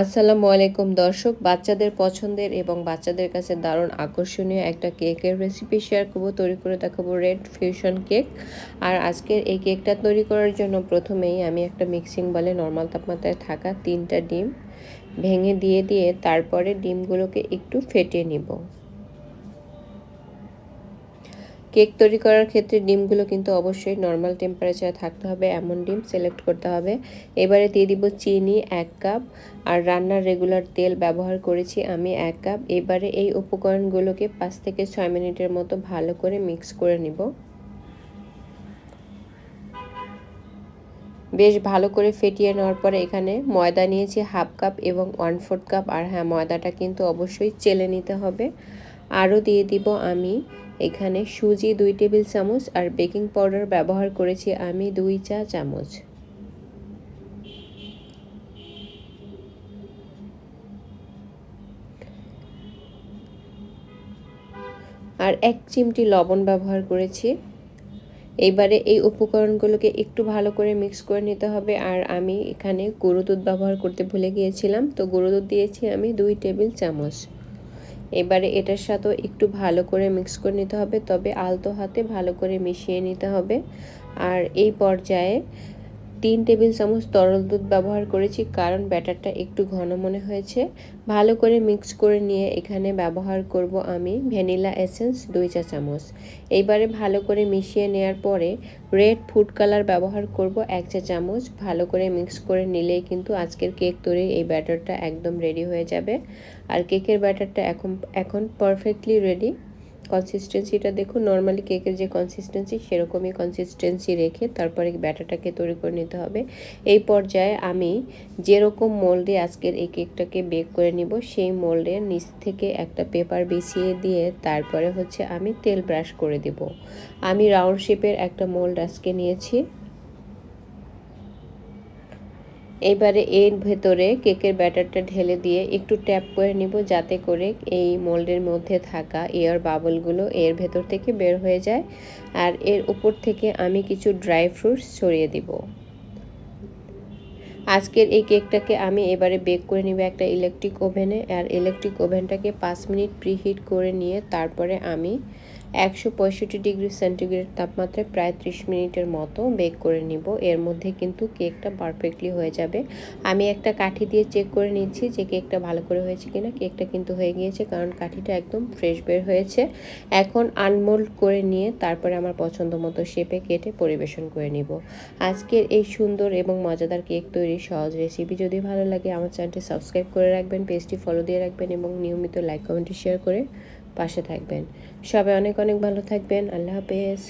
আসসালামু আলাইকুম দর্শক, বাচ্চাদের পছন্দের এবং বাচ্চাদের কাছে দারুণ আকর্ষণীয় একটা কেকের রেসিপি শেয়ার করব। তৈরি করে দেখাবো রেড ফিউশন কেক আর আজকের এই কেকটা তৈরি করার জন্য প্রথমেই আমি একটা মিক্সিং বলে নর্মাল তাপমাত্রায় থাকা তিনটা ডিম ভেঙে দিয়ে দিয়ে তারপরে ডিমগুলোকে একটু ফেটিয়ে নিব। কেক তৈরি করার ক্ষেত্রে ডিমগুলো কিন্তু অবশ্যই নর্মাল টেম্পারেচারে থাকতে হবে, এমন ডিম সিলেক্ট করতে হবে। এবারে দিয়ে দিব চিনি এক কাপ আর রান্নার রেগুলার তেল ব্যবহার করেছি আমি এক কাপ এবারে এই উপকরণগুলোকে পাঁচ থেকে ছয় মিনিটের মতো ভালো করে মিক্স করে নিব। বেশ ভালো করে ফেটিয়ে নেওয়ার পরে এখানে ময়দা নিয়েছি হাফ কাপ এবং ওয়ান ফোর্থ কাপ আর হ্যাঁ ময়দাটা কিন্তু অবশ্যই চেলে নিতে হবে। আরও দিয়ে দিব আমি। এখানে সুজি দুই টেবিল চামচ আর বেকিং পাউডার ব্যবহার করেছি আমি দুই চা চামচ। আর এক চিমটি লবণ ব্যবহার করেছি। এইবারে এই উপকরণগুলোকে একটু ভালো করে মিক্স করে নিতে হবে। আর আমি এখানে গরু দুধ ব্যবহার করতে ভুলে গিয়েছিলাম। তো গরু দুধ দিয়েছি আমি দুই টেবিল চামচ। এবারে এটার সাথেও একটু ভালো করে মিক্স করে নিতে হবে, তবে আলতো হাতে ভালো করে মিশিয়ে নিতে হবে। আর এই পর্যায়ে তিন টেবিল চামচ তরল দুধ ব্যবহার করেছি, কারণ ব্যাটারটা একটু ঘন মনে হয়েছে। ভালো করে মিক্স করে নিয়ে এখানে ব্যবহার করব আমি ভ্যানিলা এসেন্স দুই চা চামচ। এইবারে ভালো করে মিশিয়ে নেওয়ার পরে রেড ফুড কালার ব্যবহার করব এক চা চামচ। ভালো করে মিক্স করে নিলেই কিন্তু আজকের কেক তৈরি, এই ব্যাটারটা একদম রেডি হয়ে যাবে। আর কেকের ব্যাটারটা এখন এখন পারফেক্টলি রেডি কনসিস্টেন্সিটা দেখুন নর্মালি কেকের যে কনসিস্টেন্সি সেরকমই কনসিস্টেন্সি রেখে তারপরে ব্যাটারটাকে তৈরি করে নিতে হবে। এই পর্যায়ে আমি যেরকম মোল্ডে আজকের এই কেকটাকে বেক করে নিব, সেই মোল্ডের নিচ থেকে একটা পেপার বিছিয়ে দিয়ে তারপরে হচ্ছে আমি তেল ব্রাশ করে দেব। আমি রাউন্ড শেপের একটা মোল্ড আজকে নিয়েছি। এইবারে এর ভেতরে কেকের ব্যাটারটা ঢেলে দিয়ে একটু ট্যাপ করে নিব যাতে করে এই মোল্ডের মধ্যে থাকা এয়ার বাবলগুলো এর ভেতর থেকে বের হয়ে যায়। আর এর উপর থেকে আমি কিছু ড্রাই ফ্রুটস ছড়িয়ে দিব। আজকের এই কেকটাকে আমি এবারে বেক করে নিব একটা ইলেকট্রিক ওভেনে। আর ইলেকট্রিক ওভেনটাকে পাঁচ মিনিট প্রিহিট করে নিয়ে তারপরে আমি একশো পঁয়ষট্টি ডিগ্রি সেন্টিগ্রেড তাপমাত্রায় প্রায় ত্রিশ মিনিটের মতো বেক করে নিব। এর মধ্যে কিন্তু কেকটা পারফেক্টলি হয়ে যাবে। আমি একটা কাঠি দিয়ে চেক করে নিচ্ছি যে কেকটা ভালো করে হয়েছে কিনা। কেকটা কিন্তু হয়ে গিয়েছে কারণ কাঠিটা একদম ফ্রেশ বের হয়েছে। এখন আনমোল্ড করে নিয়ে তারপরে আমার পছন্দ মতো শেপে কেটে পরিবেশন করে নিব। আজকের এই সুন্দর এবং মজাদার কেক তৈরির সহজ রেসিপি যদি ভালো লাগে, আমার চ্যানেলটি সাবস্ক্রাইব করে রাখবেন, পেজটি ফলো দিয়ে রাখবেন এবং নিয়মিত লাইক কমেন্ট শেয়ার করে পাশে থাকবেন। সবাই অনেক অনেক ভালো থাকবেন। আল্লাহ হাফেজ।